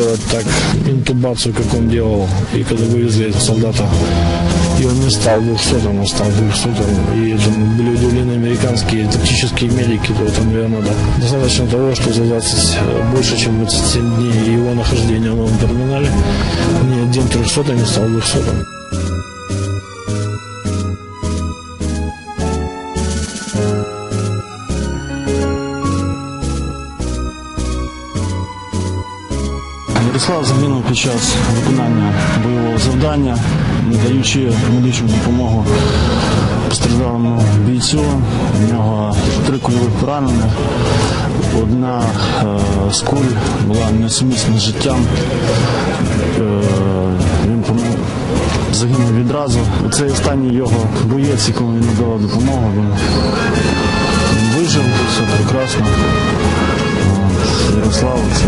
сделать так интубацию, как он делал, и когда вывезли солдата, и он не стал 200 он стал 200 и там были удивлены американские тактические медики, то это, наверное, да. Достаточно того, что за 20, больше, чем 27 дней его нахождения в новом терминале, ни один 300 не стал 200 під час виконання бойового завдання, надаючи медичну допомогу постраждалому бійцю. У нього три кульових поранення. Одна е, з куль була несумісна з життям. Е, він помер, загинув відразу. Це останній його боєць, якому він надавав допомогу. Він, він вижив, все прекрасно. Ярослав, це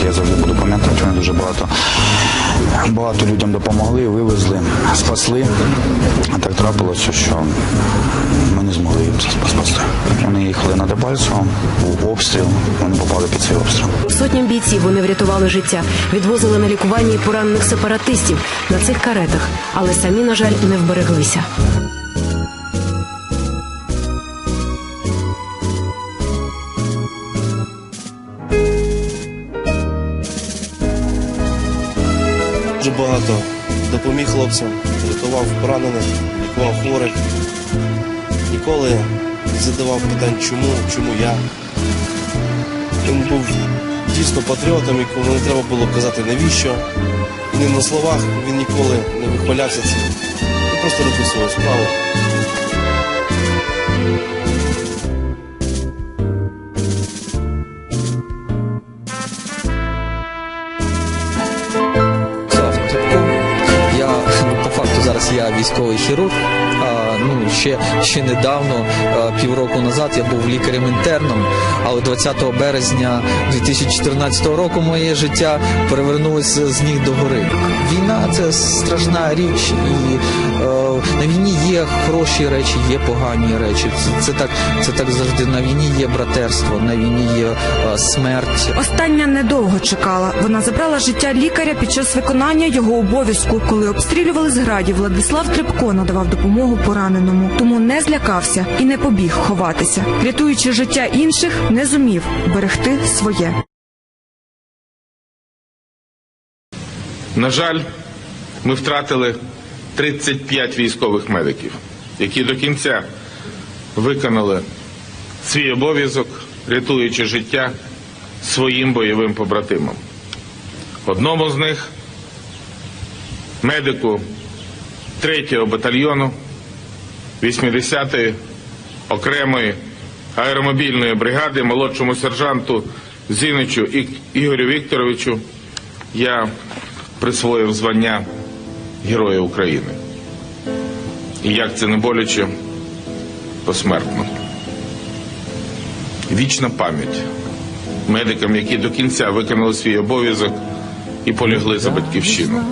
Так я завжди буду пам'ятати, вони дуже багато. Багато людям допомогли, вивезли, спасли. А так трапилося, що ми не змогли їм спасти. Вони їхали на Дебальцево, був обстріл, вони попали під цей обстріл. Сотням бійців вони врятували життя, відвозили на лікування і поранених сепаратистів на цих каретах, але самі, на жаль, не вбереглися. Багато допоміг хлопцям, рятував поранених, лікував хворих. Ніколи не задавав питань, чому, чому я. Він був дійсно патріотом, якому не треба було казати навіщо. Не на словах він ніколи не вихвалявся цим. Він просто робив свою справу. Я військовий хірург. Ну ще ще недавно, півроку назад, я був лікарем-інтерном, але 20 березня 2014 року моє життя перевернулося з ніг до гори. Війна це страшна річ, і е, на війні є хороші речі, є погані речі. Це, це так, це так завжди. На війні є братерство, на війні є е, смерть. Остання недовго чекала. Вона забрала життя лікаря під час виконання його обов'язку. Коли обстрілювали зграді, Владислав Трепко надавав допомогу пораненому, тому не злякався і не побіг ховатися. Рятуючи життя інших, не зумів берегти своє. На жаль, ми втратили 35 військових медиків, які до кінця виконали свій обов'язок, рятуючи життя своїм бойовим побратимам. Одному з них, медику 3-го батальйону 80-ї окремої аеромобільної бригади, молодшому сержанту Зіничу Ігорю Вікторовичу, я присвоїв звання Героя України. І як це не боляче, посмертно. Вічна пам'ять медикам, які до кінця виконали свій обов'язок і полягли за батьківщину.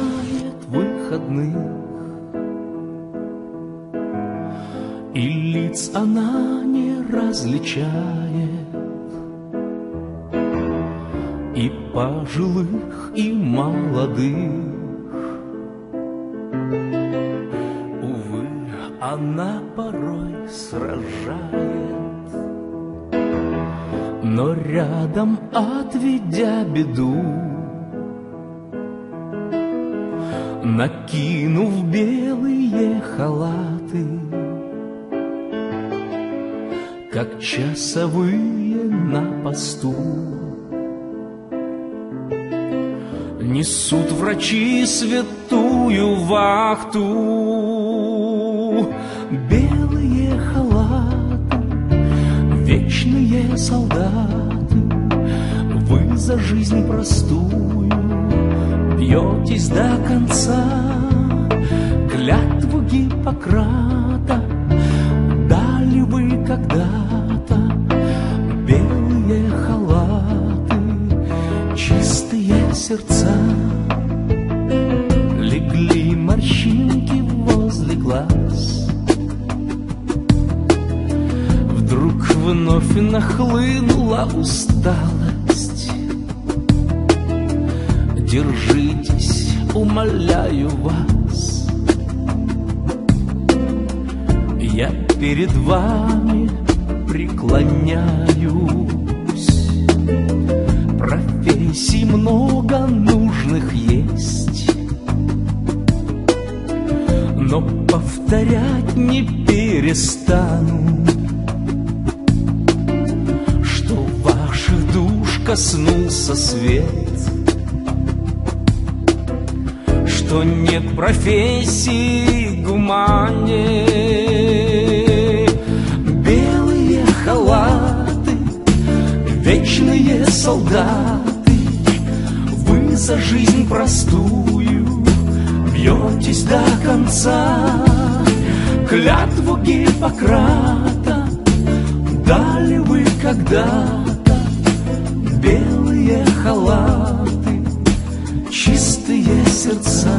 И лиц она не различает. И пожилых, и молодых. Увы, она порой сражает. Но рядом, отведя беду накинув белые халаты, как часовые на посту. Несут врачи святую вахту, белые халаты, вечные солдаты, вы за жизнь простую бьетесь до конца. Клятву Гиппократа когда-то белые халаты, чистые сердца, легли морщинки возле глаз. Вдруг вновь нахлынула усталость. Держитесь, умоляю вас. Я перед вами преклоняюсь. Профессий много нужных есть Но повторять не перестану. Что ваших душ коснулся свет Что нет профессии гуманнее халаты, вечные солдаты Вы за жизнь простую бьетесь до конца. Клятву Гиппократа дали вы когда-то. Белые халаты, чистые сердца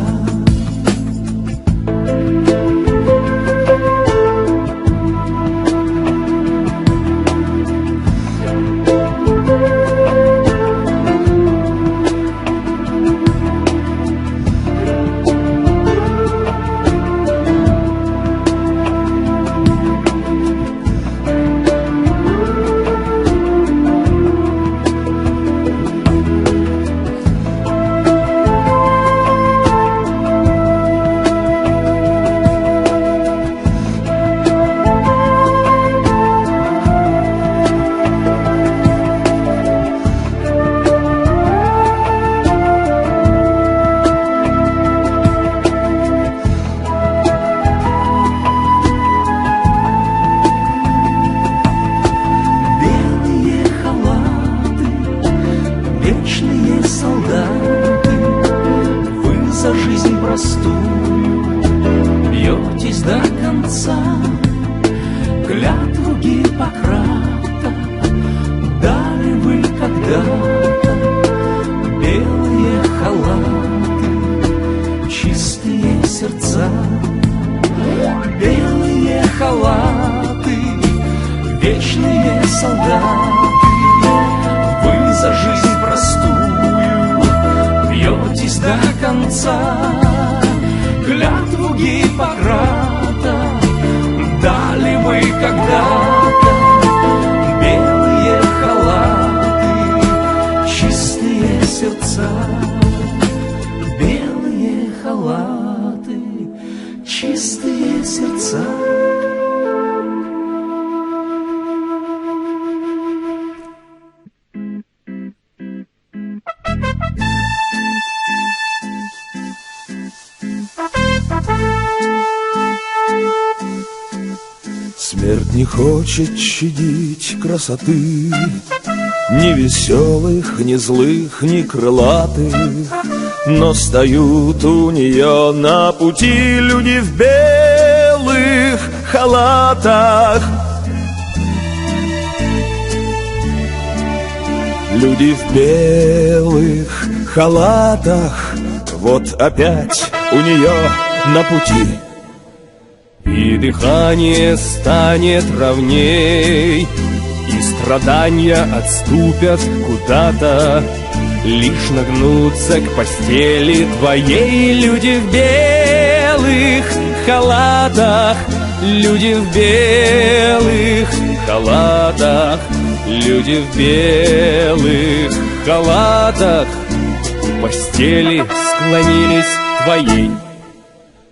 до конца. Клятву Гиппократа дали вы когда-то, Белые халаты, чистые сердца. Белые халаты, вечные солдаты, вы за жизнь простую бьетесь до конца. Клятву Гиппократа никогда. Хочет щадить красоты. Ни веселых, ни злых, ни крылатых Но встают у нее на пути люди в белых халатах. Люди в белых халатах Вот опять у нее на пути и дыхание станет ровней, И страдания отступят куда-то, Лишь нагнуться к постели твоей Люди в белых халатах, Люди в белых халатах, Люди в белых халатах. У постели склонились твоей.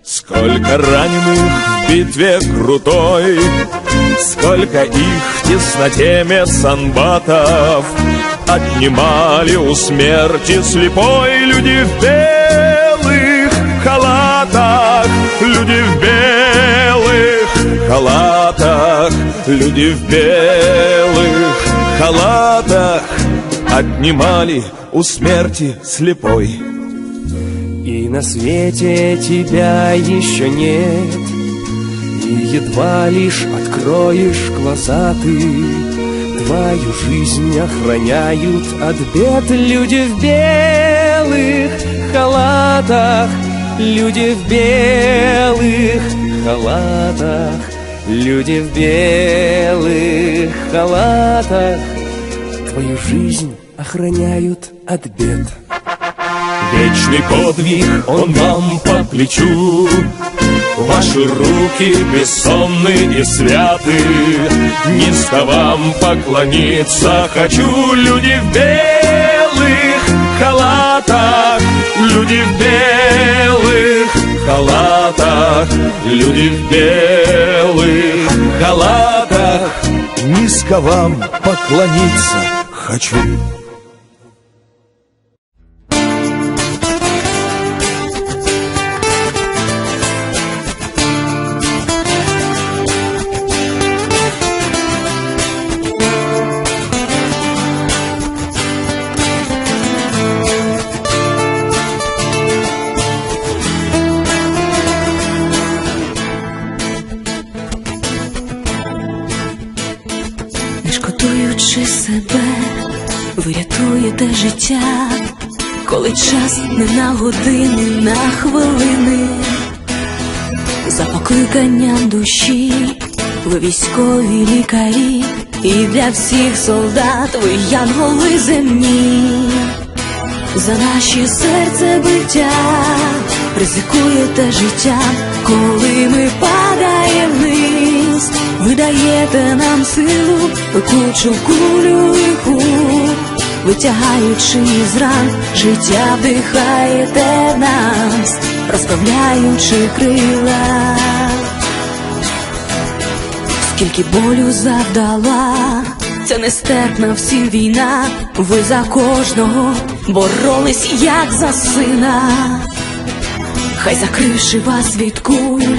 Сколько раненых битве крутой, Сколько их в тесноте медсанбатов Отнимали у смерти слепой Люди в белых халатах. Люди в белых халатах Люди в белых халатах Отнимали у смерти слепой. И на свете тебя еще нет И едва лишь откроешь глаза ты Твою жизнь охраняют от бед Люди в белых халатах. Люди в белых халатах люди в белых халатах. Твою жизнь охраняют от бед. Вечный подвиг, он вам по плечу Ваши руки бессонные и святы Низко вам поклониться хочу. Люди в белых халатах Люди в белых халатах Люди в белых халатах. Низко вам поклониться хочу Шкодуючи себе, ви життя, коли час не на години, на хвилини, за покликанням душі, ви військові лікарі, і для всіх солдат ви янголи земні, за наші серце биття, ризикуєте життя, коли ми падаємо вниз, ви даєте нам силу, пекучу кулю лиху, витягаючи з ран, життя вдихаєте нас, розправляючи крила. Скільки болю завдала, це нестерпна всім війна. Ви за кожного боролись, як за сина. Хай закривши вас від куль,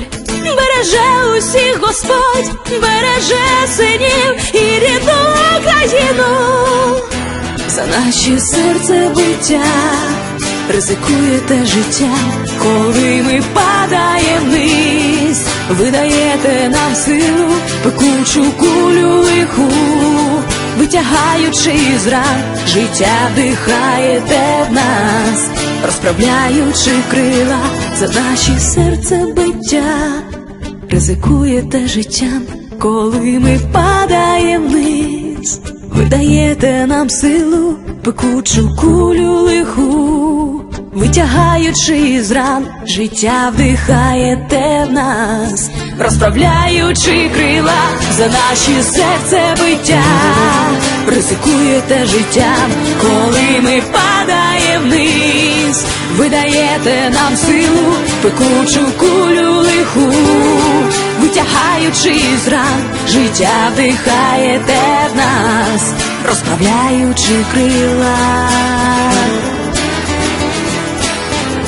береже усіх Господь, береже синів і рідну країну. За наші серце биття, ризикуєте життя, коли ми падаємо вниз, ви даєте нам силу, пекучу кулю лиху, витягаючи з ран, життя вдихаєте в нас, розправляючи крила за наші серце биття, ризикуєте життям, коли ми падаємо вниз, ви даєте нам силу, пекучу кулю лиху, витягаючи з ран, життя вдихаєте в нас, розправляючи крила за наші серце биття, ризикуєте життям, коли ми падаємо вниз, ви даєте нам силу, пекучу кулю лиху, витягаючи з ран, життя вдихаєте в нас, розправляючи крила.